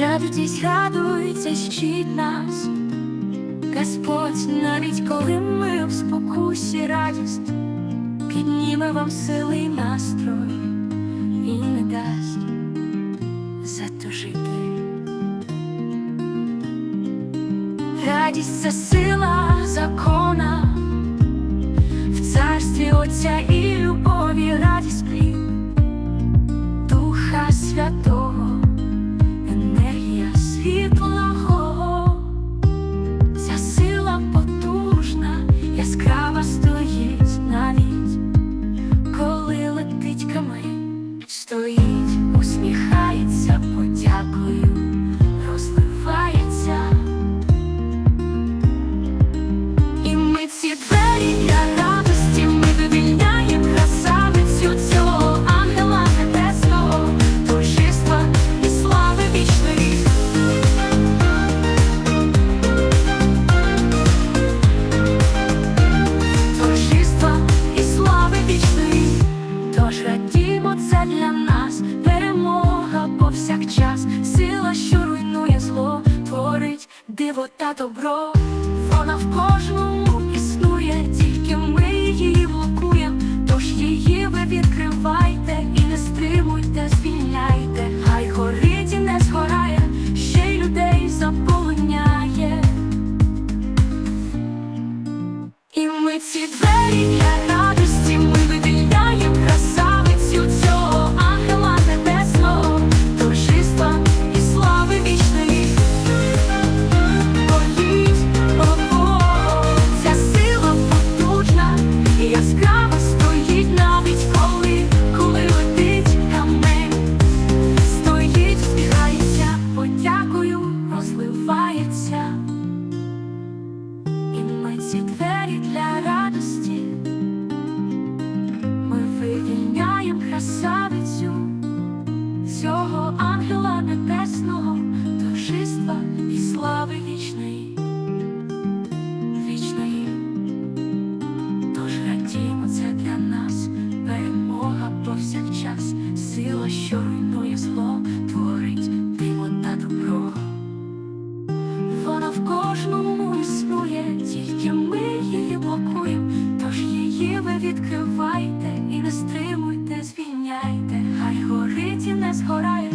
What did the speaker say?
радуйтесь, радуйтесь, щит нас, Господь, навіть коли ми в спокусі радість, підніме вам сили й настрой. І не дасть затужити. Радість це сила диво та добро. Вона в кожному існує, тільки ми її блокуємо. Тож її ви відкривайте і не стримуйте, звільняйте. Хай горить і не згорає, ще й людей заполоняє. І ми ці двері для красавицю цього ангела небесного, торжества і слави вічної, вічної. Тож радімо, це для нас перемога повсякчас, сила, що руйнує зло, творить диво та добро. Вона в кожному існує, тільки ми її блокуємо. Тож її ви відкривайте і не стримуйте, звільняйте. Хай горить і не згорає,